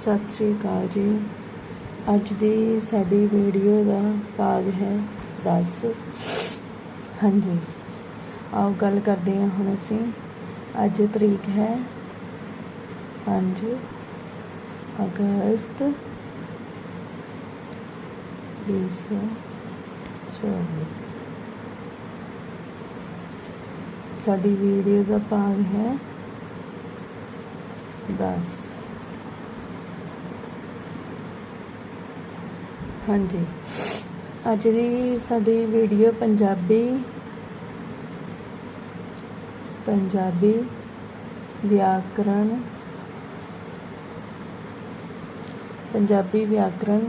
ਸਤਿ ਸ਼੍ਰੀ ਅਕਾਲ ਜੀ। ਅੱਜ ਦੀ ਸਾਡੀ ਵੀਡੀਓ ਦਾ ਭਾਗ ਹੈ 10 ਹਾਂਜੀ, ਆਓ ਗੱਲ ਕਰਦੇ ਹਾਂ ਹੁਣ ਅਸੀਂ। ਅੱਜ ਤਰੀਕ ਹੈ। 5 ਅਗਸਤ 2024 ਸਾਡੀ ਵੀਡੀਓ ਦਾ ਭਾਗ ਹੈ 10 ਹਾਂਜੀ। ਅੱਜ ਦੀ ਸਾਡੀ ਵੀਡੀਓ ਪੰਜਾਬੀ ਪੰਜਾਬੀ ਵਿਆਕਰਣ ਪੰਜਾਬੀ ਵਿਆਕਰਣ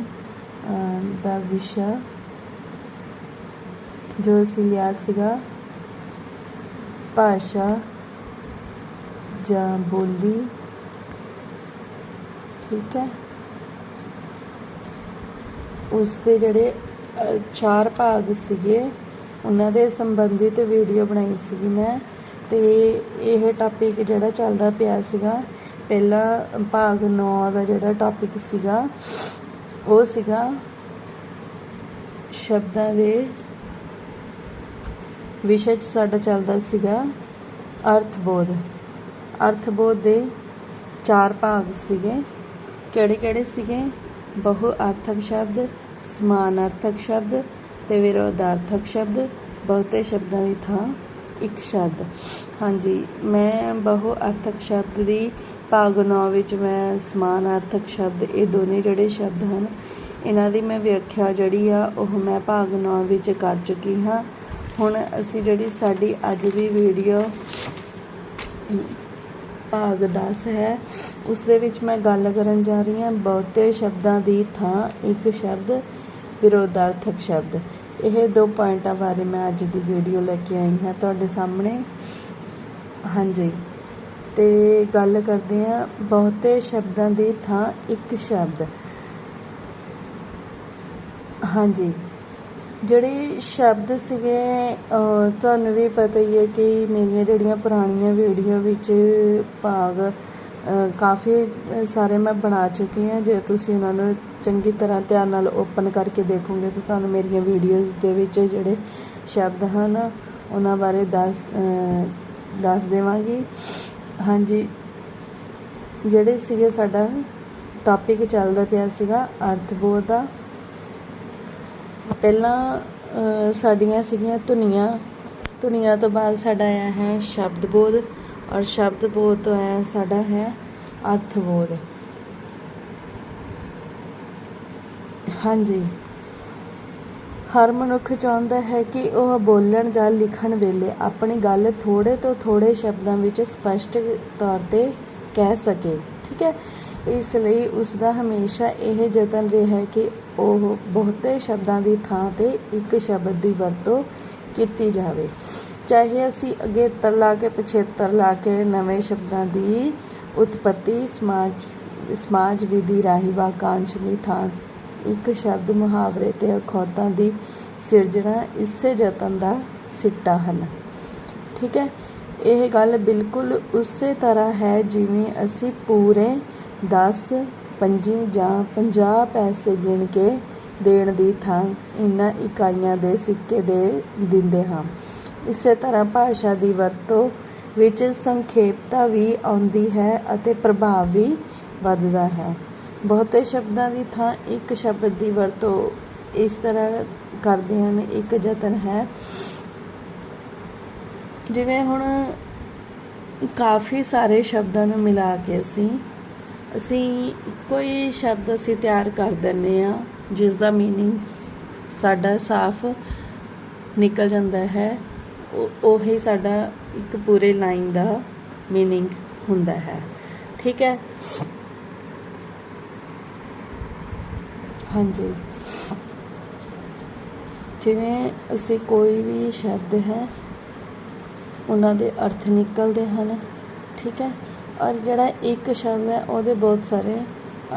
ਦਾ ਵਿਸ਼ਾ ਜੋ ਅਸੀਂ ਲਿਆ ਸੀਗਾ, ਭਾਸ਼ਾ ਜਾਂ ਬੋਲੀ। ਠੀਕ ਹੈ। ਉਸ ਦੇ ਜਿਹੜੇ ਚਾਰ ਭਾਗ ਸੀਗੇ, ਉਹਨਾਂ ਦੇ ਸੰਬੰਧਿਤ ਵੀਡੀਓ ਬਣਾਈ ਸੀਗੀ ਮੈਂ। ਤੇ ਇਹ ਟਾਪਿਕ ਜਿਹੜਾ ਚੱਲਦਾ ਪਿਆ ਸੀਗਾ, ਪਹਿਲਾ ਭਾਗ 9 ਦਾ ਜਿਹੜਾ ਟਾਪਿਕ ਸੀਗਾ, ਉਹ ਸੀਗਾ ਸ਼ਬਦਾਂ ਦੇ ਵਿਸ਼ੇ 'ਚ ਸਾਡਾ ਚੱਲਦਾ ਸੀਗਾ ਅਰਥਬੋਧ। ਅਰਥਬੋਧ ਦੇ ਚਾਰ ਭਾਗ ਸੀਗੇ। ਕਿਹੜੇ ਕਿਹੜੇ ਸੀਗੇ? ਬਹੁ ਅਰਥਕ ਸ਼ਬਦ, ਸਮਾਨ ਅਰਥਕ ਸ਼ਬਦ ਤੇ ਵਿਰੋਧਾਰਥਕ ਸ਼ਬਦ, ਬਹੁਤੇ ਸ਼ਬਦਾਂ ਦੀ ਥਾਂ ਇੱਕ ਸ਼ਬਦ। ਹਾਂਜੀ, ਮੈਂ ਬਹੁ ਅਰਥਕ ਸ਼ਬਦ ਦੀ ਭਾਗ 9 ਵਿੱਚ ਮੈਂ ਸਮਾਨ ਅਰਥਕ ਸ਼ਬਦ, ਇਹ ਦੋਨੇ ਜਿਹੜੇ ਸ਼ਬਦ ਹਨ, ਇਹਨਾਂ ਦੀ ਮੈਂ ਵਿਆਖਿਆ ਜਿਹੜੀ ਆ, ਉਹ ਮੈਂ ਭਾਗ 9 ਵਿੱਚ ਕਰ ਚੁੱਕੀ ਹਾਂ। ਹੁਣ ਅਸੀਂ ਜਿਹੜੀ ਸਾਡੀ ਅੱਜ ਦੀ ਵੀਡੀਓ ਭਾਗ 10 ਹੈ। ਉਸ ਦੇ ਵਿੱਚ ਮੈਂ ਗੱਲ ਕਰਨ ਜਾ ਰਹੀ ਹਾਂ। ਬਹੁਤੇ ਸ਼ਬਦਾਂ ਦੀ ਥਾਂ, ਇੱਕ ਸ਼ਬਦ, ਵਿਰੋਧਾਰਥਕ ਸ਼ਬਦ। ਇਹ ਦੋ ਪੁਆਇੰਟਾਂ ਬਾਰੇ ਮੈਂ ਅੱਜ ਦੀ ਵੀਡੀਓ ਲੈ ਕੇ ਆਈ ਹਾਂ ਤੁਹਾਡੇ ਸਾਹਮਣੇ। ਹਾਂਜੀ। ਤੇ ਗੱਲ ਕਰਦੇ ਹਾਂ। ਬਹੁਤੇ ਸ਼ਬਦਾਂ ਦੀ ਥਾਂ, ਇੱਕ ਸ਼ਬਦ। ਹਾਂਜੀ। ਜਿਹੜੇ ਸ਼ਬਦ ਸੀਗੇ ਤੁਹਾਨੂੰ ਵੀ ਪਤਾ ਹੀ ਹੈ ਕਿ ਮੇਰੀਆਂ ਜਿਹੜੀਆਂ ਪੁਰਾਣੀਆਂ ਵੀਡੀਓ ਵਿੱਚ ਭਾਗ ਕਾਫੀ ਸਾਰੇ ਮੈਂ ਬਣਾ ਚੁੱਕੀ ਹਾਂ। ਜੇ ਤੁਸੀਂ ਉਹਨਾਂ ਨੂੰ ਚੰਗੀ ਤਰ੍ਹਾਂ ਧਿਆਨ ਨਾਲ ਓਪਨ ਕਰਕੇ ਦੇਖੋਗੇ ਤਾਂ ਤੁਹਾਨੂੰ ਮੇਰੀਆਂ ਵੀਡੀਓਜ਼ ਦੇ ਵਿੱਚ ਜਿਹੜੇ ਸ਼ਬਦ ਹਨ, ਉਹਨਾਂ ਬਾਰੇ ਦੱਸ ਦੱਸ ਦੇਵਾਂਗੀ। ਹਾਂਜੀ, ਜਿਹੜੇ ਸੀਗੇ ਸਾਡਾ ਟਾਪਿਕ ਚੱਲਦਾ ਪਿਆ ਸੀਗਾ ਅਰਥਬੋਧ। ਦਾ ਪਹਿਲਾਂ ਸਾਡੀਆਂ ਸੀਗੀਆਂ ਧੁਨੀਆਂ। ਧੁਨੀਆਂ ਤੋਂ ਬਾਅਦ ਸਾਡਾ ਆਇਆ ਹੈ ਸ਼ਬਦ ਬੋਧ ਔਰ ਸ਼ਬਦ ਬੋਧ ਤੋਂ ਆਇਆ ਸਾਡਾ ਹੈ ਅਰਥ ਬੋਧ ਹਾਂਜੀ। ਹਰ ਮਨੁੱਖ ਚਾਹੁੰਦਾ ਹੈ ਕਿ ਉਹ ਬੋਲਣ ਜਾਂ ਲਿਖਣ ਵੇਲੇ ਆਪਣੀ ਗੱਲ ਥੋੜੇ ਤੋਂ ਥੋੜੇ ਸ਼ਬਦਾਂ ਵਿੱਚ ਸਪਸ਼ਟ ਤੌਰ ਤੇ ਕਹਿ ਸਕੇ। ਠੀਕ ਹੈ? ਇਸ ਲਈ ਉਸ ਦਾ ਹਮੇਸ਼ਾ ਇਹ ਯਤਨ ਰਿਹਾ ਹੈ ਕਿ ਉਹ ਬਹੁਤੇ ਸ਼ਬਦਾਂ ਦੀ ਥਾਂ ਤੇ ਇੱਕ ਸ਼ਬਦ ਦੀ ਵਰਤੋਂ ਕੀਤੀ ਜਾਵੇ। ਚਾਹੇ ਅਸੀਂ ਅਗੇਤਰ ਲਾ ਕੇ ਪਿਛੇਤਰ ਲਾ ਕੇ ਨਵੇਂ ਸ਼ਬਦਾਂ ਦੀ ਉਤਪਤੀ, ਸਮਾਜ ਸਮਾਜ ਵਿਧੀ ਰਾਹੀਂ ਵਾਕਾਂਸ਼ ਦੀ ਥਾਂ, ਇੱਕ ਸ਼ਬਦ ਮੁਹਾਵਰੇ ਤੇ ਅਖੌਤਾਂ ਦੀ ਸਿਰਜਣਾ ਇਸੇ ਯਤਨ ਦਾ ਸਿੱਟਾ ਹਨ। ਠੀਕ ਹੈ? ਇਹ ਗੱਲ ਬਿਲਕੁਲ ਉਸੇ ਤਰ੍ਹਾਂ ਹੈ ਜਿਵੇਂ ਅਸੀਂ ਪੂਰੇ 10 25 ਜਾਂ 50 ਪੈਸੇ ਗਿਣ ਕੇ ਦੇਣ ਦੀ ਥਾਂ ਇਹਨਾਂ ਇਕਾਈਆਂ ਦੇ ਸਿੱਕੇ ਦੇ ਦਿੰਦੇ ਹਾਂ। ਇਸੇ ਤਰ੍ਹਾਂ ਭਾਸ਼ਾ ਦੀ ਵਰਤੋਂ ਵਿੱਚ ਸੰਖੇਪਤਾ ਵੀ ਆਉਂਦੀ ਹੈ ਅਤੇ ਪ੍ਰਭਾਵ ਵੀ ਵੱਧਦਾ ਹੈ। ਬਹੁਤੇ ਸ਼ਬਦਾਂ ਦੀ ਥਾਂ ਇੱਕ ਸ਼ਬਦ ਦੀ ਵਰਤੋਂ ਇਸ ਤਰ੍ਹਾਂ ਕਰਦੇ ਹਨ, ਇੱਕ ਯਤਨ ਹੈ। ਜਿਵੇਂ ਹੁਣ ਕਾਫੀ ਸਾਰੇ ਸ਼ਬਦਾਂ ਨੂੰ ਮਿਲਾ ਕੇ ਅਸੀਂ ਅਸੀਂ ਇੱਕੋ ਹੀ ਸ਼ਬਦ ਅਸੀਂ ਤਿਆਰ ਕਰ ਦਿੰਨੇ ਆ ਜਿਸ ਦਾ ਮੀਨਿੰਗ ਸਾਡਾ ਸਾਫ਼ ਨਿਕਲ ਜਾਂਦਾ ਹੈ, ਉਹ ਹੀ ਸਾਡਾ ਇੱਕ ਪੂਰੇ ਲਾਈਨ ਦਾ ਮੀਨਿੰਗ ਹੁੰਦਾ ਹੈ। ਠੀਕ ਹੈ? ਹਾਂਜੀ। ਜਿਵੇਂ ਅਸੀਂ ਕੋਈ ਵੀ ਸ਼ਬਦ ਹੈ, ਉਹਨਾਂ ਦੇ ਅਰਥ ਨਿਕਲਦੇ ਹਨ। ਠੀਕ ਹੈ? ਔਰ ਜਿਹੜਾ ਇੱਕ ਸ਼ਬਦ ਹੈ, ਉਹਦੇ ਬਹੁਤ ਸਾਰੇ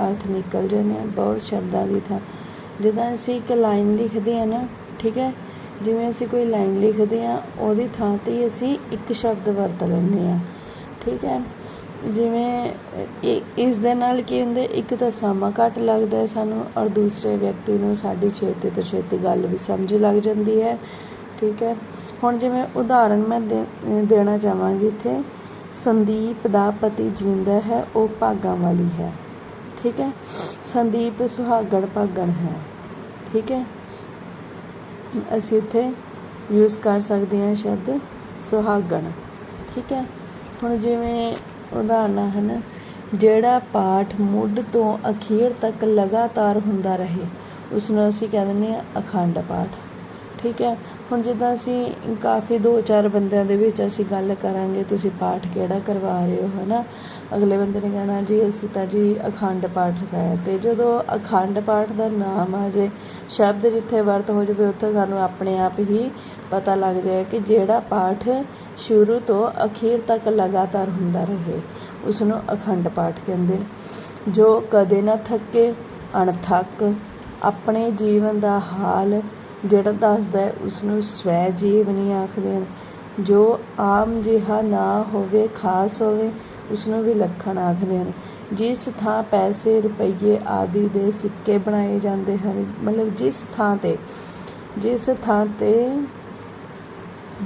ਅਰਥ ਨਿਕਲ ਜਾਂਦੇ ਆ, ਬਹੁਤ ਸ਼ਬਦਾਂ ਦੀ ਥਾਂ। ਜਿੱਦਾਂ ਅਸੀਂ ਇੱਕ ਲਾਈਨ ਲਿਖਦੇ ਆ ਨਾ, ਠੀਕ ਹੈ? ਜਿਵੇਂ ਅਸੀਂ ਕੋਈ ਲਾਈਨ ਲਿਖਦੇ ਆ, ਉਹਦੀ ਥਾਂ ਤੇ ਅਸੀਂ ਇੱਕ ਸ਼ਬਦ ਵਰਤ ਲੈਂਦੇ ਆ, ਠੀਕ ਹੈ? ਜਿਵੇਂ ਇਹ- ਇਸ ਦੇ ਨਾਲ ਕੀ ਹੁੰਦਾ, ਇੱਕ ਤਾਂ ਸਮਾਂ ਘੱਟ ਲੱਗਦਾ ਹੈ ਸਾਨੂੰ, ਔਰ ਦੂਸਰੇ ਵਿਅਕਤੀ ਨੂੰ ਸਾਡੀ ਛੇਤੀ ਤੋਂ ਛੇਤੀ ਗੱਲ ਵੀ ਸਮਝ ਲੱਗ ਜਾਂਦੀ ਹੈ, ਠੀਕ ਹੈ? ਹੁਣ ਜਿਵੇਂ ਉਦਾਹਰਨ ਮੈਂ ਦੇ- ਦੇਣਾ ਚਾਹਾਂਗੀ ਇੱਥੇ। ਸੰਦੀਪ ਦਾ ਪਤੀ ਜਿਉਂਦਾ ਹੈ, ਉਹ ਭਾਗਾਂ ਵਾਲੀ ਹੈ। ਠੀਕ ਹੈ? ਸੰਦੀਪ ਸੁਹਾਗਣ ਭਾਗਣ ਹੈ। ਠੀਕ ਹੈ? ਅਸੀਂ ਇੱਥੇ ਯੂਜ਼ ਕਰ ਸਕਦੇ ਹਾਂ ਸ਼ਬਦ ਸੁਹਾਗਣ। ਠੀਕ ਹੈ? ਹੁਣ ਜਿਵੇਂ ਉਦਾਹਰਨਾਂ ਹਨ ਜਿਹੜਾ ਪਾਠ ਮੁੱਢ ਤੋਂ ਅਖੀਰ ਤੱਕ ਲਗਾਤਾਰ ਹੁੰਦਾ ਰਹੇ ਉਸ ਨੂੰ ਅਸੀਂ ਕਹਿ ਦਿੰਦੇ ਹਾਂ ਅਖੰਡ ਪਾਠ। ਠੀਕ ਹੈ? ਹੁਣ ਜਿੱਦਾਂ ਅਸੀਂ ਕਾਫੀ ਦੋ ਚਾਰ ਬੰਦਿਆਂ ਦੇ ਵਿੱਚ ਅਸੀਂ ਗੱਲ ਕਰਾਂਗੇ, ਤੁਸੀਂ ਪਾਠ ਕਿਹੜਾ ਕਰਵਾ ਰਹੇ ਹੋ, ਹਨਾ? ਅਗਲੇ ਬੰਦੇ ਨੇ ਕਹਿਣਾ, ਜੀ ਅਸੀਂ ਤਾਂ ਜੀ, ਅਖੰਡ ਪਾਠ ਰਖਾਇਆ ਤੇ ਜਦੋਂ ਅਖੰਡ ਪਾਠ ਦਾ ਨਾਮ ਆ ਜੇ, ਸ਼ਬਦ ਜਿੱਥੇ ਵਰਤ ਹੋ ਜਾਵੇ, ਉੱਥੇ ਸਾਨੂੰ ਆਪਣੇ ਆਪ ਹੀ ਪਤਾ ਲੱਗ ਜਾਏ ਕਿ ਜਿਹੜਾ ਪਾਠ ਸ਼ੁਰੂ ਤੋਂ ਅਖੀਰ ਤੱਕ ਲਗਾਤਾਰ ਹੁੰਦਾ ਰਹੇ ਉਸ ਨੂੰ ਅਖੰਡ ਪਾਠ ਕਹਿੰਦੇ ਨੇ। ਜੋ ਕਦੇ ਨਾ ਥੱਕੇ, ਅਣਥੱਕ, ਆਪਣੇ ਜੀਵਨ ਦਾ ਹਾਲ ਜਿਹੜਾ ਦੱਸਦਾ ਹੈ ਉਸ ਨੂੰ ਸਵੈ ਜੀਵਨੀ ਆਖਦੇ ਹਨ। ਜੋ ਆਮ ਜਿਹਾ ਨਾ ਹੋਵੇ, ਖਾਸ ਹੋਵੇ, ਉਸਨੂੰ ਵਿਲੱਖਣ ਆਖਦੇ ਹਨ। ਜਿਸ ਥਾਂ ਪੈਸੇ, ਰੁਪਈਏ ਆਦਿ ਦੇ ਸਿੱਕੇ ਬਣਾਏ ਜਾਂਦੇ ਹਨ, ਮਤਲਬ ਜਿਸ ਥਾਂ ਤੇ, ਜਿਸ ਥਾਂ ਤੇ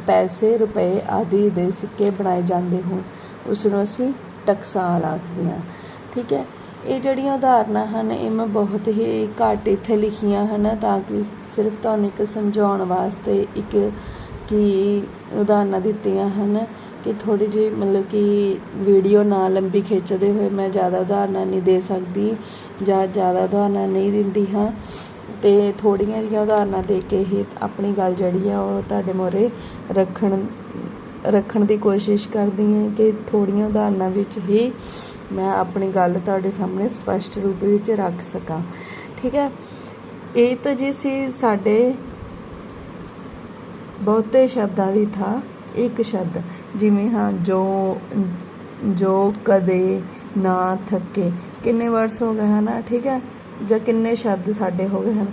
ਪੈਸੇ, ਰੁਪਏ ਆਦਿ ਦੇ ਸਿੱਕੇ ਬਣਾਏ ਜਾਂਦੇ ਹੋਣ ਉਸ ਨੂੰ ਅਸੀਂ ਟਕਸਾਲ ਆਖਦੇ ਹਾਂ। ਠੀਕ ਹੈ? ਇਹ ਜਿਹੜੀਆਂ ਉਦਾਹਰਨਾਂ ਹਨ, ਇਹ ਮੈਂ ਬਹੁਤ ਹੀ ਘੱਟ ਇੱਥੇ ਲਿਖੀਆਂ ਹਨ ਤਾਂ ਕਿ ਸਿਰਫ ਤੁਹਾਨੂੰ ਇੱਕ ਸਮਝਾਉਣ ਵਾਸਤੇ ਇੱਕ ਕਿ ਉਦਾਹਰਨਾਂ ਦਿੱਤੀਆਂ ਹਨ ਕਿ ਥੋੜੀ ਜਿਹੀ ਮਤਲਬ ਕਿ ਵੀਡੀਓ ਨਾ ਲੰਬੀ ਖਿੱਚਦੇ ਹੋਏ ਮੈਂ ਜ਼ਿਆਦਾ ਉਦਾਹਰਨਾਂ ਨਹੀਂ ਦੇ ਸਕਦੀ ਜਾਂ ਜ਼ਿਆਦਾ ਉਦਾਹਰਨਾਂ ਨਹੀਂ ਦਿੰਦੀ ਹਾਂ। ਤੇ ਥੋੜੀਆਂ ਜਿਹੀਆਂ ਉਦਾਹਰਨਾਂ ਦੇ ਕੇ ਹੀ ਆਪਣੀ ਗੱਲ ਜਿਹੜੀ ਆ ਉਹ ਤੁਹਾਡੇ ਮੋਰੇ ਰੱਖਣ ਰੱਖਣ ਦੀ ਕੋਸ਼ਿਸ਼ ਕਰਦੀ ਹਾਂ ਕਿ ਥੋੜੀਆਂ ਉਦਾਹਰਨਾਂ ਵਿੱਚ ਹੀ ਮੈਂ ਆਪਣੀ ਗੱਲ ਤੁਹਾਡੇ ਸਾਹਮਣੇ ਸਪਸ਼ਟ ਰੂਪ ਵਿੱਚ ਰੱਖ ਸਕਾਂ। ਠੀਕ ਹੈ? ਇਹ ਤਾਂ ਜੀ ਸੀ ਸਾਡੇ ਬਹੁਤੇ ਸ਼ਬਦਾਂ ਦੀ ਥਾਂ, ਇੱਕ ਸ਼ਬਦ। ਜਿਵੇਂ ਹਾਂ, ਜੋ ਜੋ ਕਦੇ ਨਾ ਥੱਕੇ। ਕਿੰਨੇ ਵਰਡਸ ਹੋ ਗਏ ਹਨ? ਠੀਕ ਹੈ? ਜਾਂ ਕਿੰਨੇ ਸ਼ਬਦ ਸਾਡੇ ਹੋ ਗਏ ਹਨ?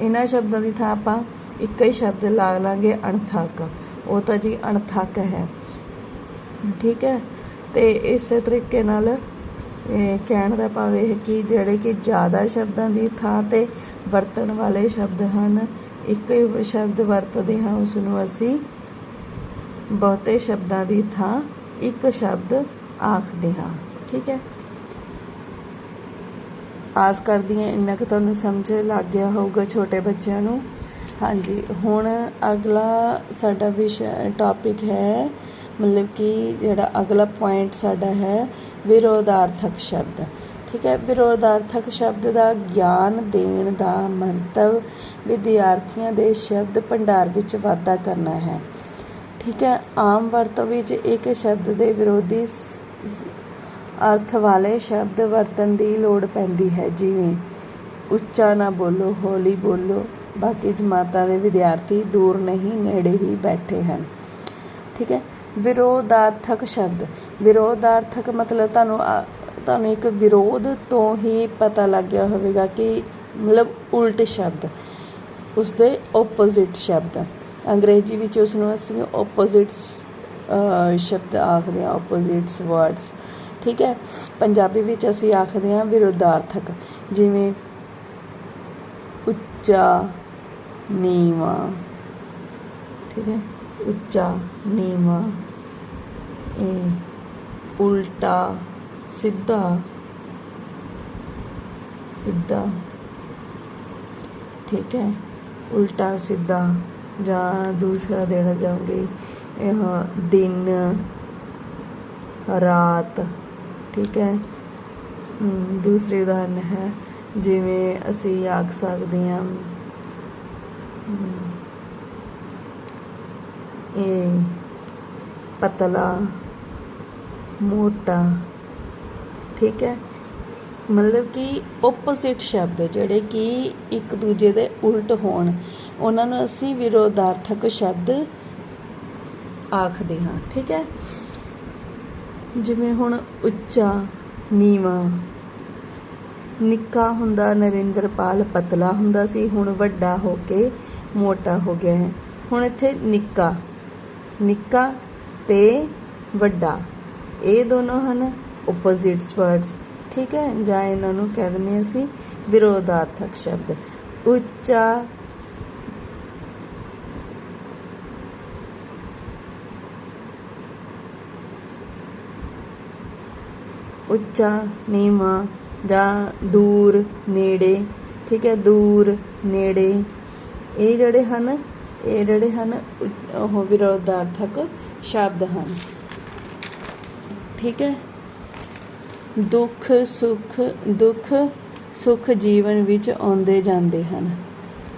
ਇਹਨਾਂ ਸ਼ਬਦਾਂ ਦੀ ਥਾਂ ਆਪਾਂ ਇੱਕ ਹੀ ਸ਼ਬਦ ਲਾ ਲਾਂਗੇ, ਅਣਥੱਕ। ਉਹ ਤਾਂ ਜੀ ਅਣਥੱਕ ਹੈ। ਠੀਕ ਹੈ? ਤੇ ਇਸੇ ਤਰੀਕੇ ਨਾਲ ਕਹਿਣ ਦਾ ਭਾਵ ਇਹ ਕਿ ਜਿਹੜੇ ਕਿ ਜ਼ਿਆਦਾ ਸ਼ਬਦਾਂ ਦੀ ਥਾਂ ਤੇ ਵਰਤਣ ਵਾਲੇ ਸ਼ਬਦ ਹਨ, ਇੱਕ ਹੀ ਸ਼ਬਦ ਵਰਤਦੇ ਹਾਂ ਉਸ ਨੂੰ ਅਸੀਂ ਬਹੁਤੇ ਸ਼ਬਦਾਂ ਦੀ ਥਾਂ, ਇੱਕ ਸ਼ਬਦ ਆਖਦੇ ਹਾਂ। ਠੀਕ ਹੈ? ਆਸ ਕਰਦੀ ਹਾਂ ਇੰਨਾ ਕੁ ਤੁਹਾਨੂੰ ਸਮਝ ਲੱਗ ਗਿਆ ਹੋਊਗਾ ਛੋਟੇ ਬੱਚਿਆਂ ਨੂੰ। ਹਾਂਜੀ, ਹੁਣ ਅਗਲਾ ਸਾਡਾ ਵਿਸ਼ਾ ਟੌਪਿਕ ਹੈ ਮਤਲਬ ਕਿ ਜਿਹੜਾ ਅਗਲਾ ਪੁਆਇੰਟ ਸਾਡਾ ਹੈ ਵਿਰੋਧਾਰਥਕ ਸ਼ਬਦ। ਠੀਕ ਹੈ, ਵਿਰੋਧਾਰਥਕ ਸ਼ਬਦ ਦਾ ਗਿਆਨ ਦੇਣ ਦਾ ਮੰਤਵ ਵਿਦਿਆਰਥੀਆਂ ਦੇ ਸ਼ਬਦ ਭੰਡਾਰ ਵਿੱਚ ਵਾਧਾ ਕਰਨਾ ਹੈ। ਠੀਕ ਹੈ, ਆਮ ਵਰਤੋਂ ਵਿੱਚ ਇੱਕ ਸ਼ਬਦ ਦੇ ਵਿਰੋਧੀ ਅਰਥ ਵਾਲੇ ਸ਼ਬਦ ਵਰਤਣ ਦੀ ਲੋੜ ਪੈਂਦੀ ਹੈ, ਜਿਵੇਂ ਉੱਚਾ ਨਾ ਬੋਲੋ, ਹੌਲੀ ਬੋਲੋ, ਬਾਕੀ ਜਮਾਤਾਂ ਦੇ ਵਿਦਿਆਰਥੀ ਦੂਰ ਨਹੀਂ, ਨੇੜੇ ਹੀ ਬੈਠੇ ਹਨ। ਠੀਕ ਹੈ ਵਿਰੋਧਾਰਥਕ ਸ਼ਬਦ। ਵਿਰੋਧਾਰਥਕ ਮਤਲਬ ਤੁਹਾਨੂੰ ਆ- ਤੁਹਾਨੂੰ ਇੱਕ ਵਿਰੋਧ ਤੋਂ ਹੀ ਪਤਾ ਲੱਗ ਗਿਆ ਹੋਵੇਗਾ ਕਿ ਮਤਲਬ ਉਲਟ ਸ਼ਬਦ ਉਸ ਦੇ ਆਪੋਜ਼ਿਟ ਸ਼ਬਦ। ਅੰਗਰੇਜ਼ੀ ਵਿੱਚ ਉਸ ਨੂੰ ਅਸੀਂ ਆਪੋਜ਼ਿਟਸ ਸ਼ਬਦ ਆਖਦੇ ਹਾਂ ਆਪੋਜ਼ਿਟਸ ਵਰਡਸ ਠੀਕ ਹੈ? ਪੰਜਾਬੀ ਵਿੱਚ ਅਸੀਂ ਆਖਦੇ ਹਾਂ ਵਿਰੋਧਾਰਥਕ, ਜਿਵੇਂ ਉੱਚਾ, ਨੀਵਾਂ, ਠੀਕ ਹੈ? ਉੱਚਾ ਨੀਵਾਂ ਇਹ ਉਲਟਾ ਸਿੱਧਾ ਸਿੱਧਾ ਠੀਕ ਹੈ ਉਲਟਾ ਸਿੱਧਾ ਜਾਂ ਦੂਸਰਾ ਦੇਣਾ ਚਾਹੂੰਗੀ। ਇਹ ਦਿਨ ਰਾਤ ਠੀਕ ਹੈ। ਹਮ, ਦੂਸਰੀ ਉਦਾਹਰਨ ਹੈ ਜਿਵੇਂ ਅਸੀਂ ਆਖ ਸਕਦੇ ਹਾਂ ਪਤਲਾ, ਮੋਟਾ, ਠੀਕ ਹੈ? ਮਤਲਬ ਕਿ ਆਪੋਜ਼ਿਟ ਸ਼ਬਦ ਜਿਹੜੇ ਕਿ ਇੱਕ ਦੂਜੇ ਦੇ ਉਲਟ ਹੋਣ, ਉਹਨਾਂ ਨੂੰ ਅਸੀਂ ਵਿਰੋਧਾਰਥਕ ਸ਼ਬਦ ਆਖਦੇ ਹਾਂ, ਠੀਕ ਹੈ? ਜਿਵੇਂ ਹੁਣ ਉੱਚਾ, ਨੀਵਾਂ, ਨਿੱਕਾ ਹੁੰਦਾ, ਨਰਿੰਦਰਪਾਲ ਪਤਲਾ ਹੁੰਦਾ ਸੀ, ਹੁਣ ਵੱਡਾ ਹੋ ਕੇ ਮੋਟਾ ਹੋ ਗਿਆ ਹੈ। ਹੁਣ ਇੱਥੇ ਨਿੱਕਾ ਨਿੱਕਾ ਤੇ ਵੱਡਾ। ਇਹ ਦੋਨੋਂ ਹਨ ਆਪੋਜ਼ਿਟਸ ਵਰਡਸ ਠੀਕ ਹੈ, ਜਾਂ ਇਹਨਾਂ ਨੂੰ ਕਹਿ ਦਿੰਦੇ ਅਸੀਂ ਵਿਰੋਧਾਰਥਕ ਸ਼ਬਦ। ਉੱਚਾ ਉੱਚਾ, ਨੀਵਾਂ ਜਾਂ ਦੂਰ, ਨੇੜੇ। ਠੀਕ ਹੈ, ਦੂਰ, ਨੇੜੇ। ਇਹ ਜਿਹੜੇ ਹਨ ਇਹ ਜਿਹੜੇ ਹਨ, ਉਹ ਵਿਰੋਧਾਰਥਕ ਸ਼ਬਦ ਹਨ। ਠੀਕ ਹੈ? ਦੁੱਖ, ਸੁੱਖ ਦੁੱਖ, ਸੁੱਖ ਜੀਵਨ ਵਿੱਚ ਆਉਂਦੇ ਜਾਂਦੇ ਹਨ।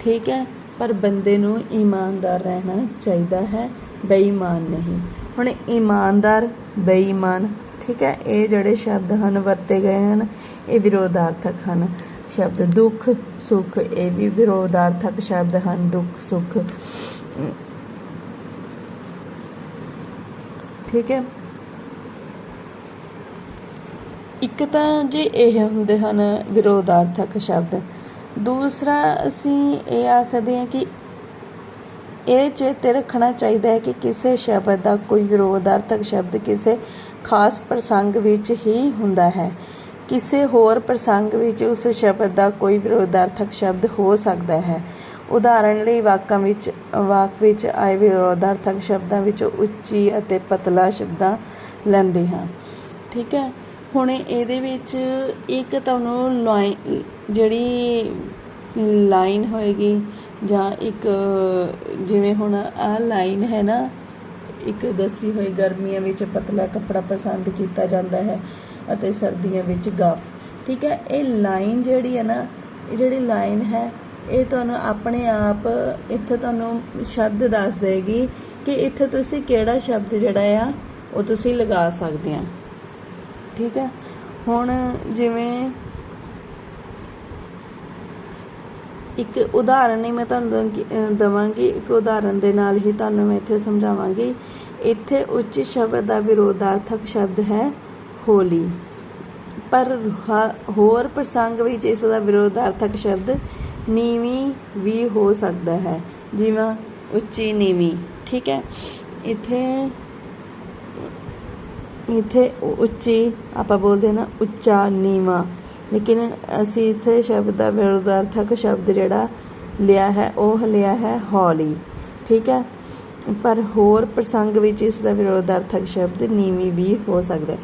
ਠੀਕ ਹੈ? ਪਰ ਬੰਦੇ ਨੂੰ ਇਮਾਨਦਾਰ ਰਹਿਣਾ ਚਾਹੀਦਾ ਹੈ, ਬੇਈਮਾਨ ਨਹੀਂ। ਹੁਣ ਇਮਾਨਦਾਰ, ਬੇਈਮਾਨ, ਠੀਕ ਹੈ? ਇਹ ਜਿਹੜੇ ਸ਼ਬਦ ਹਨ, ਵਰਤੇ ਗਏ ਹਨ, ਇਹ ਵਿਰੋਧਾਰਥਕ ਹਨ। ਸ਼ਬਦ ਦੁੱਖ, ਸੁੱਖ, ਇਹ ਵੀ ਵਿਰੋਧਾਰਥਕ ਸ਼ਬਦ ਹਨ। ਦੁੱਖ, ਸੁੱਖ। ਠੀਕ ਹੈ। ਇੱਕ ਤਾਂ ਜੀ ਇਹ ਹੁੰਦੇ ਹਨ ਵਿਰੋਧਾਰਥਕ ਸ਼ਬਦ, ਦੂਸਰਾ ਅਸੀਂ ਇਹ ਆਖਦੇ ਹਾਂ ਕਿ ਇਹ ਚੇਤੇ ਰੱਖਣਾ ਚਾਹੀਦਾ ਹੈ ਕਿ ਕਿਸੇ ਸ਼ਬਦ ਦਾ ਕੋਈ ਵਿਰੋਧਾਰਥਕ ਸ਼ਬਦ ਕਿਸੇ ਖਾਸ ਪ੍ਰਸੰਗ ਵਿੱਚ ਹੀ ਹੁੰਦਾ ਹੈ। ਕਿਸੇ ਹੋਰ ਪ੍ਰਸੰਗ ਵਿੱਚ ਉਸ ਸ਼ਬਦ ਦਾ ਕੋਈ ਵਿਰੋਧਾਰਥਕ ਸ਼ਬਦ ਹੋ ਸਕਦਾ ਹੈ। ਉਦਾਹਰਣ ਲਈ ਵਾਕਾਂ ਵਿੱਚ, ਵਾਕ ਵਿੱਚ ਆਏ ਵਿਰੋਧਾਰਥਕ ਸ਼ਬਦਾਂ ਵਿੱਚ ਉੱਚੀ ਅਤੇ ਪਤਲਾ ਸ਼ਬਦਾਂ ਲੈਂਦੇ ਹਾਂ। ਠੀਕ ਹੈ? ਹੁਣ ਇਹਦੇ ਵਿੱਚ ਇੱਕ ਤੁਹਾਨੂੰ ਲਾਈਨ, ਜਿਹੜੀ ਲਾਈਨ ਹੋਏਗੀ ਜਾਂ ਇੱਕ, ਜਿਵੇਂ ਹੁਣ ਆਹ ਲਾਈਨ ਹੈ ਨਾ, ਇੱਕ ਦੱਸੀ ਹੋਈ ਗਰਮੀਆਂ ਵਿੱਚ ਪਤਲਾ ਕੱਪੜਾ ਪਸੰਦ ਕੀਤਾ ਜਾਂਦਾ ਹੈ। ਅਤੇ ਸਰਦੀਆਂ ਵਿੱਚ ਗਫ ਠੀਕ ਹੈ, ਇਹ ਲਾਈਨ ਜਿਹੜੀ ਹੈ ਨਾ, ਇਹ ਜਿਹੜੀ ਲਾਈਨ ਹੈ, ਇਹ ਤੁਹਾਨੂੰ ਆਪਣੇ ਆਪ, ਇੱਥੇ ਤੁਹਾਨੂੰ ਸ਼ਬਦ ਦੱਸ ਦੇਗੀ ਕਿ ਇੱਥੇ ਤੁਸੀਂ ਕਿਹੜਾ ਸ਼ਬਦ ਜਿਹੜਾ ਆ, ਉਹ ਤੁਸੀਂ ਲਗਾ ਸਕਦੇ ਆ। ਠੀਕ ਹੈ, ਹੁਣ ਜਿਵੇਂ ਇੱਕ ਉਦਾਹਰਨ ਹੀ ਮੈਂ ਤੁਹਾਨੂੰ ਦਵਾਂਗੀ- ਇੱਕ ਉਦਾਹਰਨ ਦੇ ਨਾਲ ਹੀ ਤੁਹਾਨੂੰ ਮੈਂ ਇੱਥੇ ਸਮਝਾਵਾਂਗੀ। ਇੱਥੇ ਉੱਚ ਸ਼ਬਦ ਦਾ ਵਿਰੋਧਾਰਥਕ ਸ਼ਬਦ ਹੈ। ਹੋਲੀ। ਪਰ ਹ- ਹੋਰ ਪ੍ਰਸੰਗ ਵਿੱਚ ਇਸ ਦਾ ਵਿਰੋਧਾਰਥਕ ਸ਼ਬਦ ਨੀਵੀਂ ਵੀ ਹੋ ਸਕਦਾ ਹੈ। ਜਿਵੇਂ ਉੱਚੀ ਨੀਵੀਂ, ਠੀਕ ਹੈ? ਇੱਥੇ ਇੱਥੇ ਉੱਚੀ ਆਪਾਂ ਬੋਲਦੇ ਨਾ, ਉੱਚਾ ਨੀਵਾਂ। ਲੇਕਿਨ ਅਸੀਂ ਇੱਥੇ ਸ਼ਬਦ ਦਾ ਵਿਰੋਧਾਰਥਕ ਸ਼ਬਦ ਜਿਹੜਾ ਲਿਆ ਹੈ, ਉਹ ਲਿਆ ਹੈ ਹੌਲੀ, ਠੀਕ ਹੈ? ਪਰ ਹੋਰ ਪ੍ਰਸੰਗ ਵਿੱਚ ਇਸ ਦਾ ਵਿਰੋਧਾਰਥਕ ਸ਼ਬਦ ਨੀਵੀਂ ਵੀ ਹੋ ਸਕਦਾ ਹੈ।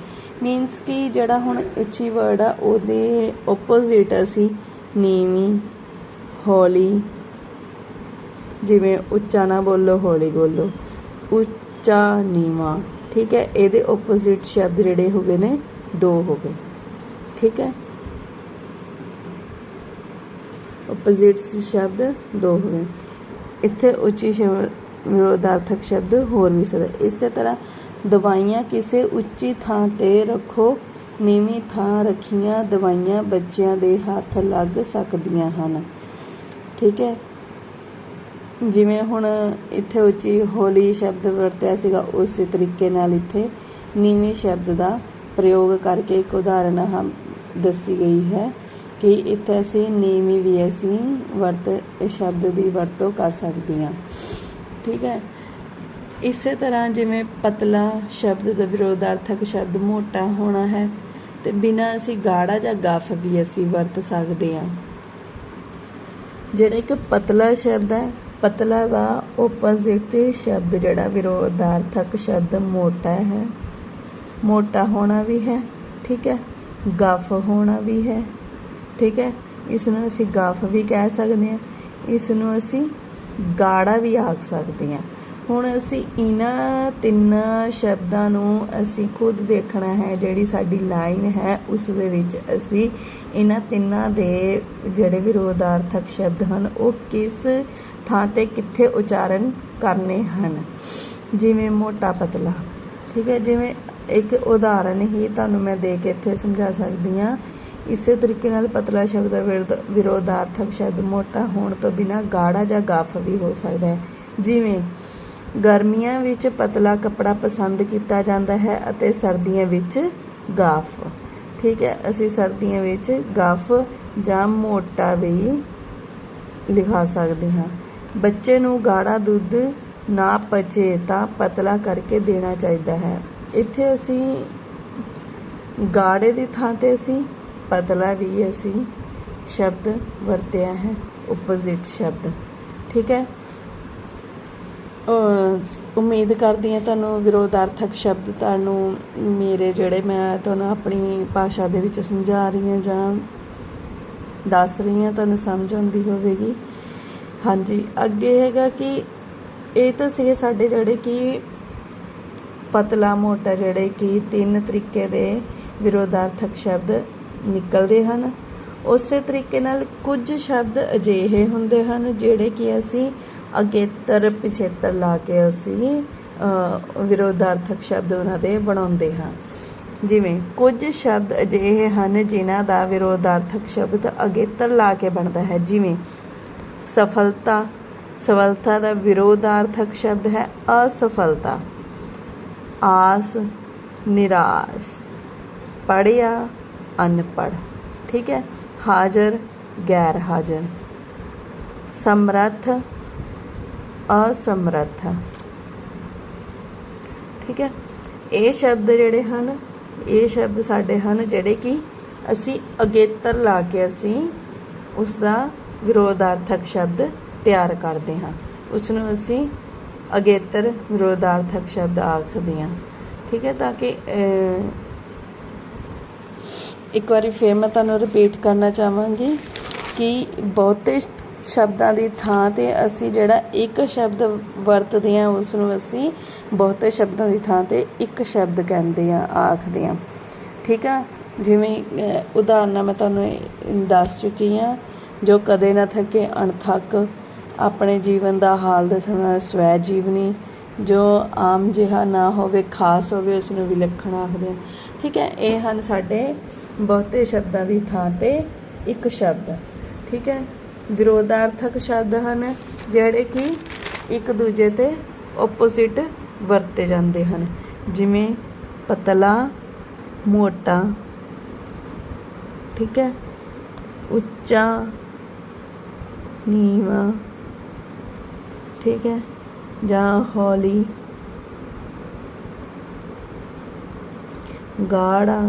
ਮੀਨਸ ਕਿ ਜਿਹੜਾ ਹੁਣ ਉੱਚੀ ਵਰਡ ਆ, ਉਹਦੇ ਆਪੋਜ਼ਿਟ ਅਸੀਂ, ਨੀਵੀਂ, ਹੌਲੀ, ਜਿਵੇਂ ਉੱਚਾ ਨਾ ਬੋਲੋ, ਹੌਲੀ ਬੋਲੋ। ਉੱਚਾ, ਨੀਵਾਂ, ਠੀਕ ਹੈ? ਇਹਦੇ ਆਪੋਜ਼ਿਟ ਸ਼ਬਦ ਜਿਹੜੇ ਹੋ ਗਏ ਨੇ, ਦੋ ਹੋ ਗਏ। ਠੀਕ ਹੈ? ਆਪੋਜ਼ਿਟਸ ਸ਼ਬਦ ਦੋ ਹੋ ਗਏ। ਇੱਥੇ ਉੱਚੀ ਸ਼ਬਦ, ਵਿਰੋਧਾਰਥਕ ਸ਼ਬਦ ਹੋਰ ਵੀ ਸਕਦਾ ਇਸੇ ਤਰ੍ਹਾਂ ਦਵਾਈਆਂ ਕਿਸੇ ਉੱਚੀ ਥਾਂ ਤੇ ਰੱਖੋ। ਨੀਵੀਂ ਥਾਂ ਰੱਖੀਆਂ ਦਵਾਈਆਂ ਬੱਚਿਆਂ ਦੇ ਹੱਥ ਲੱਗ ਸਕਦੀਆਂ ਹਨ। ਠੀਕ ਹੈ। ਜਿਵੇਂ ਹੁਣ ਇੱਥੇ ਉੱਚੀ ਹੋਲੀ ਸ਼ਬਦ ਵਰਤਿਆ ਸੀਗਾ, ਉਸੇ ਤਰੀਕੇ ਨਾਲ ਇੱਥੇ ਨੀਵੀਂ ਸ਼ਬਦ ਦਾ ਪ੍ਰਯੋਗ ਕਰਕੇ ਇੱਕ ਉਦਾਹਰਣ ਹਮ ਦੱਸੀ ਗਈ ਹੈ ਕਿ ਇੱਥੇ ਅਸੀਂ ਨੀਵੀਂ ਵੀ ਅਸੀਂ ਵਰਤ, ਸ਼ਬਦ ਦੀ ਵਰਤੋਂ ਕਰ ਸਕਦੇ ਹਾਂ ਠੀਕ ਹੈ। ਇਸੇ ਤਰ੍ਹਾਂ ਜਿਵੇਂ ਪਤਲਾ ਸ਼ਬਦ ਦਾ ਵਿਰੋਧਾਰਥਕ ਸ਼ਬਦ ਮੋਟਾ ਹੋਣਾ ਹੈ ਤੇ ਬਿਨਾਂ ਅਸੀਂ ਗਾੜਾ ਜਾਂ ਗਫ ਵੀ ਅਸੀਂ ਵਰਤ ਸਕਦੇ ਹਾਂ। ਜਿਹੜਾ ਇੱਕ ਪਤਲਾ ਸ਼ਬਦ ਹੈ, ਪਤਲਾ ਦਾ ਆਪੋਜ਼ਿਟ ਸ਼ਬਦ ਜਿਹੜਾ ਵਿਰੋਧਾਰਥਕ ਸ਼ਬਦ ਮੋਟਾ ਹੈ, ਮੋਟਾ ਹੋਣਾ ਵੀ ਹੈ, ਠੀਕ ਹੈ, ਗਫ ਹੋਣਾ ਵੀ ਹੈ, ਠੀਕ ਹੈ ਇਸ ਨੂੰ ਅਸੀਂ ਗਫ ਵੀ ਕਹਿ ਸਕਦੇ ਹਾਂ ਇਸ ਨੂੰ ਅਸੀਂ ਗਾੜਾ ਵੀ ਆਖ ਸਕਦੇ ਹਾਂ। ਹੁਣ ਅਸੀਂ ਇਹਨਾਂ ਤਿੰਨ ਸ਼ਬਦਾਂ ਨੂੰ ਅਸੀਂ ਖੁਦ ਦੇਖਣਾ ਹੈ, ਜਿਹੜੀ ਸਾਡੀ ਲਾਈਨ ਹੈ, ਉਸ ਦੇ ਵਿੱਚ ਅਸੀਂ ਇਹਨਾਂ ਤਿੰਨਾਂ ਦੇ ਜਿਹੜੇ ਵਿਰੋਧਾਰਥਕ ਸ਼ਬਦ ਹਨ, ਉਹ ਕਿਸ ਥਾਂ ਤੇ ਕਿੱਥੇ ਉਚਾਰਨ ਕਰਨੇ ਹਨ। ਜਿਵੇਂ ਮੋਟਾ ਪਤਲਾ, ਠੀਕ ਹੈ, ਜਿਵੇਂ ਇੱਕ ਉਦਾਹਰਨ ਹੀ ਤੁਹਾਨੂੰ ਮੈਂ ਦੇ ਕੇ ਇੱਥੇ ਸਮਝਾ ਸਕਦੀ ਹਾਂ। ਇਸੇ ਤਰੀਕੇ ਨਾਲ ਪਤਲਾ ਸ਼ਬਦ ਦਾ ਵਿਰੋਧ- ਵਿਰੋਧਾਰਥਕ ਸ਼ਬਦ ਮੋਟਾ ਹੋਣ ਤੋਂ ਬਿਨਾ ਗਾੜਾ ਜਾਂ ਗਾਫ ਵੀ ਹੋ ਸਕਦਾ ਹੈ। ਜਿਵੇਂ ਗਰਮੀਆਂ ਵਿੱਚ ਪਤਲਾ ਕੱਪੜਾ ਪਸੰਦ ਕੀਤਾ ਜਾਂਦਾ ਹੈ ਅਤੇ ਸਰਦੀਆਂ ਵਿੱਚ ਗਾਫ। ਠੀਕ ਹੈ, ਅਸੀਂ ਸਰਦੀਆਂ ਵਿੱਚ ਗਾਫ ਜਾਂ ਮੋਟਾ ਵੀ ਲਿਖਾ ਸਕਦੇ ਹਾਂ। ਬੱਚੇ ਨੂੰ ਗਾੜਾ ਦੁੱਧ ਨਾ ਪਚੇ ਤਾਂ ਪਤਲਾ ਕਰਕੇ ਦੇਣਾ ਚਾਹੀਦਾ ਹੈ। ਇੱਥੇ ਅਸੀਂ ਗਾੜੇ ਦੀ ਥਾਂ ਤੇ ਅਸੀਂ ਪਤਲਾ ਵੀ ਅਸੀਂ ਸ਼ਬਦ ਵਰਤਿਆ ਹੈ ਆਪੋਜ਼ਿਟ ਸ਼ਬਦ। ਠੀਕ ਹੈ ਉਮੀਦ ਕਰਦੀ ਹਾਂ ਤੁਹਾਨੂੰ ਵਿਰੋਧਾਰਥਕ ਸ਼ਬਦ ਤੁਹਾਨੂੰ ਮੇਰੇ ਜਿਹੜੇ ਮੈਂ ਤੁਹਾਨੂੰ ਆਪਣੀ ਭਾਸ਼ਾ ਦੇ ਵਿੱਚ ਸਮਝਾ ਰਹੀ ਹਾਂ ਜਾਂ ਦੱਸ ਰਹੀ ਹਾਂ, ਤੁਹਾਨੂੰ ਸਮਝ ਆਉਂਦੀ ਹੋਵੇਗੀ। ਹਾਂਜੀ, ਅੱਗੇ ਹੈਗਾ ਕਿ ਇਹ ਤਾਂ ਸੀਗੇ ਸਾਡੇ ਜਿਹੜੇ ਕਿ ਪਤਲਾ ਮੋਟਾ ਜਿਹੜੇ ਕਿ ਤਿੰਨ ਤਰੀਕੇ ਦੇ ਵਿਰੋਧਾਰਥਕ ਸ਼ਬਦ ਨਿਕਲਦੇ ਹਨ। ਉਸੇ ਤਰੀਕੇ ਨਾਲ ਕੁਝ ਸ਼ਬਦ ਅਜਿਹੇ ਹੁੰਦੇ ਹਨ ਜਿਹੜੇ ਕਿ ਅਸੀਂ ਅਗੇਤਰ ਪਿਛੇਤਰ ਲਾ ਕੇ ਅਸੀਂ ਵਿਰੋਧਾਰਥਕ ਸ਼ਬਦ ਉਹਨਾਂ ਦੇ ਬਣਾਉਂਦੇ ਹਾਂ। ਜਿਵੇਂ, ਕੁਝ ਸ਼ਬਦ ਅਜਿਹੇ ਹਨ ਜਿਨ੍ਹਾਂ ਦਾ ਵਿਰੋਧਾਰਥਕ ਸ਼ਬਦ ਅਗੇਤਰ ਲਾ ਕੇ ਬਣਦਾ ਹੈ। ਜਿਵੇਂ, ਸਫਲਤਾ ਸਫਲਤਾ ਦਾ ਵਿਰੋਧਾਰਥਕ ਸ਼ਬਦ ਹੈ ਅਸਫਲਤਾ। ਆਸ, ਨਿਰਾਸ਼, ਪੜ੍ਹਿਆ, ਅਨਪੜ੍ਹ, ਠੀਕ ਹੈ? ਹਾਜ਼ਰ ਗੈਰ ਹਾਜ਼ਰ ਸਮਰੱਥ ਅਸਮਰੱਥ। ਠੀਕ ਹੈ? ਇਹ ਸ਼ਬਦ ਜਿਹੜੇ ਹਨ, ਇਹ ਸ਼ਬਦ ਸਾਡੇ ਹਨ ਜਿਹੜੇ ਕਿ ਅਸੀਂ ਅਗੇਤਰ ਲਾ ਕੇ ਅਸੀਂ ਉਸ ਦਾ ਵਿਰੋਧਾਰਥਕ ਸ਼ਬਦ ਤਿਆਰ ਕਰਦੇ ਹਾਂ। ਉਸ ਨੂੰ ਅਸੀਂ ਅਗੇਤਰ ਵਿਰੋਧਾਰਥਕ ਸ਼ਬਦ ਆਖਦੇ ਹਾਂ। ਠੀਕ ਹੈ? ਤਾਂ ਕਿ ਇੱਕ ਵਾਰੀ ਫੇਰ ਮੈਂ ਤੁਹਾਨੂੰ ਰਿਪੀਟ ਕਰਨਾ ਚਾਹਾਂਗੀ ਕਿ ਬਹੁਤੇ ਸ਼ਬਦਾਂ ਦੀ ਥਾਂ ਤੇ ਅਸੀਂ ਜਿਹੜਾ ਇੱਕ ਸ਼ਬਦ ਵਰਤਦੇ ਹਾਂ ਉਸ ਨੂੰ ਅਸੀਂ ਬਹੁਤੇ ਸ਼ਬਦਾਂ ਦੀ ਥਾਂ ਤੇ ਇੱਕ ਸ਼ਬਦ ਕਹਿੰਦੇ ਆ ਆਖਦੇ ਆ ਠੀਕ ਆ? ਜਿਵੇਂ ਉਦਾਹਰਨਾਂ ਮੈਂ ਤੁਹਾਨੂੰ ਦੱਸ ਚੁੱਕੀ ਹਾਂ, ਜੋ ਕਦੇ ਨਾ ਥੱਕੇ, ਅਣਥੱਕ, ਆਪਣੇ ਜੀਵਨ ਦਾ ਹਾਲ ਦੱਸਣ ਵਾਲਾ ਸਵੈ ਜੀਵਨੀ, ਜੋ ਆਮ ਜਿਹਾ ਨਾ ਹੋਵੇ, ਖਾਸ ਹੋਵੇ ਉਸ ਨੂੰ ਵਿਲੱਖਣ ਆਖਦੇ ਠੀਕ ਹੈ? ਇਹ ਹਨ ਸਾਡੇ ਬਹੁਤੇ ਸ਼ਬਦਾਂ ਦੀ ਥਾਂ ਤੇ ਇੱਕ ਸ਼ਬਦ। ਠੀਕ ਹੈ? ਵਿਰੋਧਾਰਥਕ ਸ਼ਬਦ ਹਨ, ਜਿਹੜੇ ਕਿ ਇੱਕ ਦੂਜੇ ਤੇ ਆਪੋਜ਼ਿਟ ਵਰਤੇ ਜਾਂਦੇ ਹਨ। ਜਿਵੇਂ ਪਤਲਾ, ਮੋਟਾ, ਠੀਕ ਹੈ, ਉੱਚਾ, ਨੀਵਾਂ, ਠੀਕ ਹੈ, ਜਾਂ ਹੌਲੀ, ਗਾੜਾ,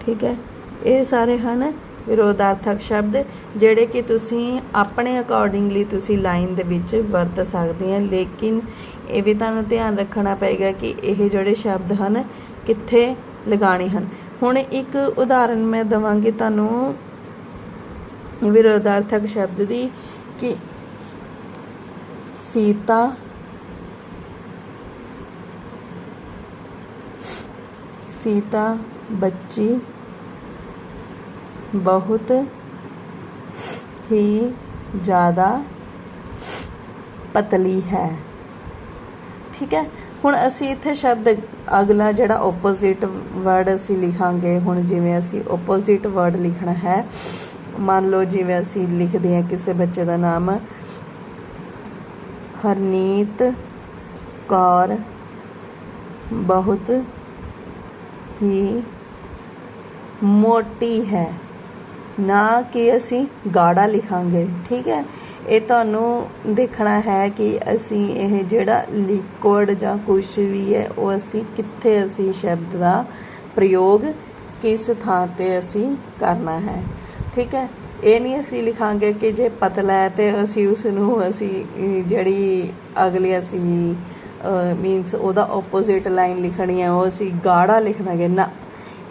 ਠੀਕ ਹੈ, ਇਹ ਸਾਰੇ ਹਨ। ਵਿਰੋਧਾਰਥਕ ਸ਼ਬਦ, ਜਿਹੜੇ ਕਿ ਤੁਸੀਂ ਆਪਣੇ ਅਕੋਰਡਿੰਗਲੀ ਤੁਸੀਂ ਲਾਈਨ ਦੇ ਵਿੱਚ ਵਰਤ ਸਕਦੇ ਆ। ਲੇਕਿਨ ਇਹ ਵੀ ਤੁਹਾਨੂੰ ਧਿਆਨ ਰੱਖਣਾ ਪਏਗਾ ਕਿ ਇਹ ਜਿਹੜੇ ਸ਼ਬਦ ਹਨ, ਕਿੱਥੇ ਲਗਾਣੇ ਹਨ। ਹੁਣ ਇੱਕ ਉਦਾਹਰਨ ਮੈਂ ਦਵਾਂਗੀ ਤੁਹਾਨੂੰ ਵਿਰੋਧਾਰਥਕ ਸ਼ਬਦ ਦੀ, ਕਿ ਸੀਤਾ ਸੀਤਾ ਬੱਚੀ ਬਹੁਤ ਹੀ ਜ਼ਿਆਦਾ ਪਤਲੀ ਹੈ। ਠੀਕ ਹੈ? ਹੁਣ ਅਸੀਂ ਇੱਥੇ ਸ਼ਬਦ ਅਗਲਾ ਜਿਹੜਾ ਆਪੋਜ਼ਿਟ ਵਰਡ ਅਸੀਂ ਲਿਖਾਂਗੇ, ਹੁਣ ਜਿਵੇਂ ਅਸੀਂ ਆਪੋਜ਼ਿਟ ਵਰਡ ਲਿਖਣਾ ਹੈ, ਮੰਨ ਲਓ ਜਿਵੇਂ ਅਸੀਂ ਲਿਖਦੇ ਹਾਂ ਕਿਸੇ ਬੱਚੇ ਦਾ ਨਾਮ, ਹਰਨੀਤ ਕੌਰ ਬਹੁਤ ਹੀ ਮੋਟੀ ਹੈ। ਨਾ ਕਿ ਅਸੀਂ ਗਾੜਾ ਲਿਖਾਂਗੇ, ਠੀਕ ਹੈ? ਇਹ ਤੁਹਾਨੂੰ ਦੇਖਣਾ ਹੈ ਕਿ ਅਸੀਂ ਇਹ ਜਿਹੜਾ ਲਿਕੁਇਡ ਜਾਂ ਕੁਝ ਵੀ ਹੈ, ਉਹ ਅਸੀਂ ਕਿੱਥੇ ਅਸੀਂ ਸ਼ਬਦ ਦਾ ਪ੍ਰਯੋਗ ਕਿਸ ਥਾਂ ਤੇ ਅਸੀਂ ਕਰਨਾ ਹੈ, ਠੀਕ ਹੈ? ਇਹ ਨਹੀਂ ਅਸੀਂ ਲਿਖਾਂਗੇ ਕਿ ਜੇ ਪਤਲਾ ਹੈ ਤੇ ਅਸੀਂ ਉਸ ਨੂੰ ਅਸੀਂ ਜਿਹੜੀ ਅਗਲੀ ਅਸੀਂ ਮੀਨਸ ਉਹਦਾ ਆਪੋਜ਼ਿਟ ਲਾਈਨ ਲਿਖਣੀ ਹੈ, ਉਹ ਅਸੀਂ ਗਾੜਾ ਲਿਖ ਦਾਂਗੇ ਨਾ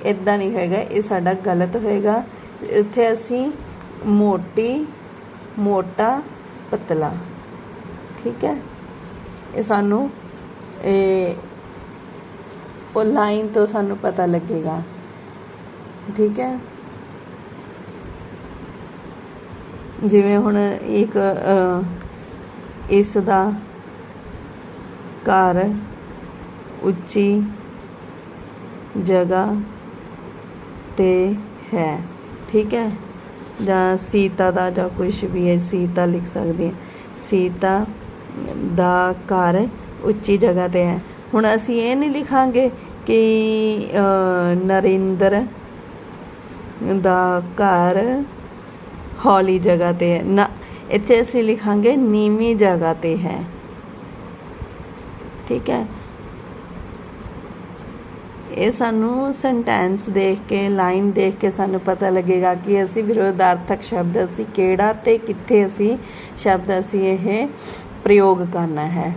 ਇਦਾਂ ਨਹੀਂ ਹੈਗਾ, ਇਹ ਸਾਡਾ ਗਲਤ ਹੋਏਗਾ। ਇੱਥੇ ਅਸੀਂ ਮੋਟੀ, ਮੋਟਾ, ਪਤਲਾ, ਠੀਕ ਹੈ? ਇਹ ਸਾਨੂੰ, ਇਹ ਉਹ ਲਾਈਨ ਤੋਂ ਸਾਨੂੰ ਪਤਾ ਲੱਗੇਗਾ, ਠੀਕ ਹੈ? ਜਿਵੇਂ ਹੁਣ ਇੱਕ ਇਸ ਦਾ ਘਰ ਉੱਚੀ ਜਗ੍ਹਾ ਤੇ ਹੈ। ਠੀਕ ਹੈ? ਜਾਂ ਸੀਤਾ ਦਾ ਜਾਂ ਕੁਝ ਵੀ ਹੈ, ਸੀਤਾ ਲਿਖ ਸਕਦੇ ਹਾਂ। ਸੀਤਾ ਦਾ ਘਰ ਉੱਚੀ ਜਗ੍ਹਾ ਤੇ ਹੈ। ਹੁਣ ਅਸੀਂ ਇਹ ਨਹੀਂ ਲਿਖਾਂਗੇ ਕਿ ਨਰਿੰਦਰ ਦਾ ਘਰ ਹੌਲੀ ਜਗ੍ਹਾ ਤੇ ਹੈ। ਨਾ, ਇੱਥੇ ਅਸੀਂ ਲਿਖਾਂਗੇ ਨੀਵੀਂ ਜਗ੍ਹਾ ਤੇ ਹੈ। ਠੀਕ ਹੈ? ਇਹ ਸਾਨੂੰ ਸੈਂਟੈਂਸ ਦੇਖ ਕੇ ਲਾਈਨ ਦੇਖ ਕੇ ਸਾਨੂੰ ਪਤਾ ਲੱਗੇਗਾ ਕਿ ਅਸੀਂ ਵਿਰੋਧਾਰਥਕ ਸ਼ਬਦ ਅਸੀਂ ਕਿਹੜਾ ਤੇ ਕਿੱਥੇ ਅਸੀਂ ਸ਼ਬਦ ਅਸੀਂ ਇਹ ਪ੍ਰਯੋਗ ਕਰਨਾ ਹੈ।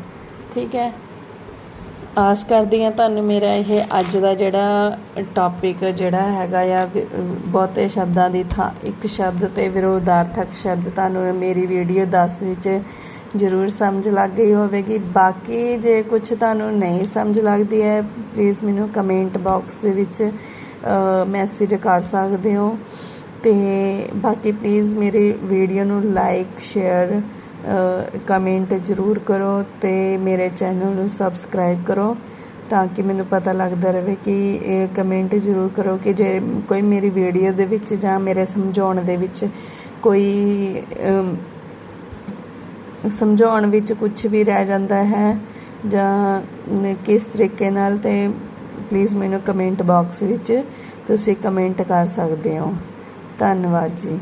ਠੀਕ ਹੈ? ਆਸ ਕਰਦੀ ਹਾਂ ਤੁਹਾਨੂੰ ਮੇਰਾ ਇਹ ਅੱਜ ਦਾ ਜਿਹੜਾ ਟੌਪਿਕ ਜਿਹੜਾ ਹੈਗਾ ਆ ਬਹੁਤੇ ਸ਼ਬਦਾਂ ਦੀ ਥਾਂ, ਇੱਕ ਸ਼ਬਦ ਤੇ ਵਿਰੋਧਾਰਥਕ ਸ਼ਬਦ ਤੁਹਾਨੂੰ ਮੇਰੀ ਵੀਡੀਓ 10 ਵਿੱਚ ਜ਼ਰੂਰ ਸਮਝ ਲੱਗ ਗਈ ਹੋਵੇਗੀ। ਬਾਕੀ ਜੇ ਕੁਝ ਤੁਹਾਨੂੰ ਨਹੀਂ ਸਮਝ ਲੱਗਦੀ ਹੈ ਪਲੀਜ਼ ਮੈਨੂੰ ਕਮੈਂਟ ਬਾਕਸ ਦੇ ਵਿੱਚ ਮੈਸੇਜ ਕਰ ਸਕਦੇ ਹੋ। ਤੇ ਬਾਕੀ ਪਲੀਜ਼ ਮੇਰੀ ਵੀਡੀਓ ਨੂੰ ਲਾਈਕ ਸ਼ੇਅਰ ਕਮੈਂਟ ਜ਼ਰੂਰ ਕਰੋ ਤੇ ਮੇਰੇ ਚੈਨਲ ਨੂੰ ਸਬਸਕ੍ਰਾਈਬ ਕਰੋ ਤਾਂ ਕਿ ਮੈਨੂੰ ਪਤਾ ਲੱਗਦਾ ਰਹੇ ਕਿ ਇਹ ਕਮੈਂਟ ਜ਼ਰੂਰ ਕਰੋ ਕਿ ਜੇ ਕੋਈ ਮੇਰੀ ਵੀਡੀਓ ਦੇ ਵਿੱਚ ਜਾਂ ਮੇਰੇ ਸਮਝਾਉਣ ਦੇ ਵਿੱਚ ਕੋਈ ਸਮਝਾਉਣ ਵਿੱਚ ਕੁਝ ਵੀ ਰਹਿ ਜਾਂਦਾ ਹੈ ਜਾਂ ਕਿਸ ਤਰੀਕੇ ਨਾਲ ਤੇ ਪਲੀਜ਼ ਮੈਨੂੰ ਕਮੈਂਟ ਬਾਕਸ ਵਿੱਚ ਤੁਸੀਂ ਕਮੈਂਟ ਕਰ ਸਕਦੇ ਹੋ। ਧੰਨਵਾਦ ਜੀ।